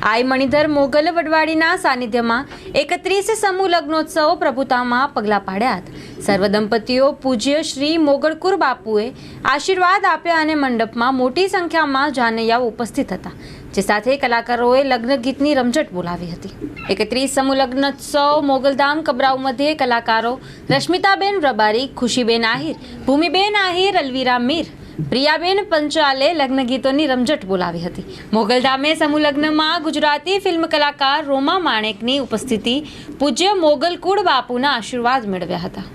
આઈ મણિધર મોગલ વડવાડીના સાનિધ્યમાં એકત્રીસ સમૂહ લગ્નોત્સવ પ્રભુતામાં પગલાં પાડ્યા હતા. સર્વ દંપતીઓ પૂજ્ય શ્રી મોગળકુર બાપુએ આશીર્વાદ આપ્યા અને મંડપમાં મોટી સંખ્યામાં જાનૈયાઓ ઉપસ્થિત હતા, જે સાથે કલાકારોએ લગ્ન ગીતની રમઝટ બોલાવી હતી. એકત્રીસ સમૂહ લગ્નોત્સવ મોગલધામ કબરાઉ મધ્યે કલાકારો રશ્મિતાબેન રબારી, ખુશીબેન આહિર, ભૂમિબેન આહિર, અલવીરા મીર પ્રિયાબેન પંચાલે લગ્ન ગીતોની રમઝટ બોલાવી હતી મોગલધામે સમૂહ લગ્નમાં ગુજરાતી ફિલ્મ કલાકાર રોમા માણેકની ઉપસ્થિતિ પૂજ્ય મોગલકુળ બાપુના આશીર્વાદ મેળવ્યા હતા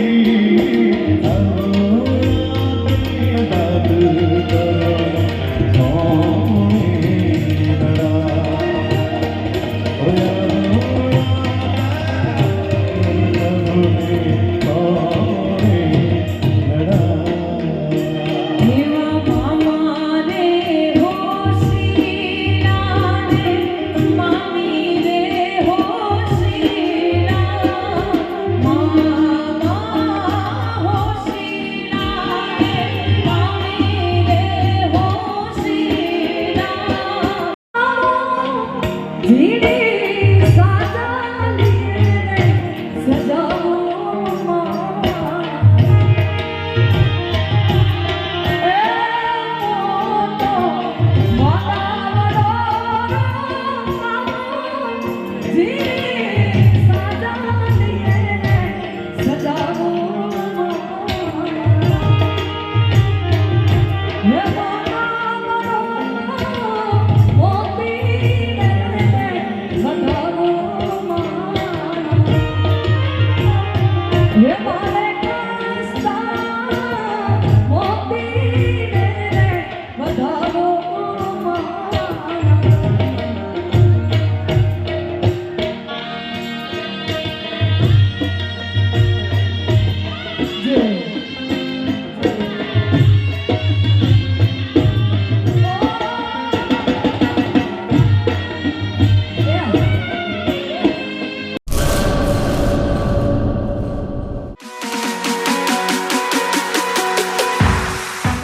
Yeah.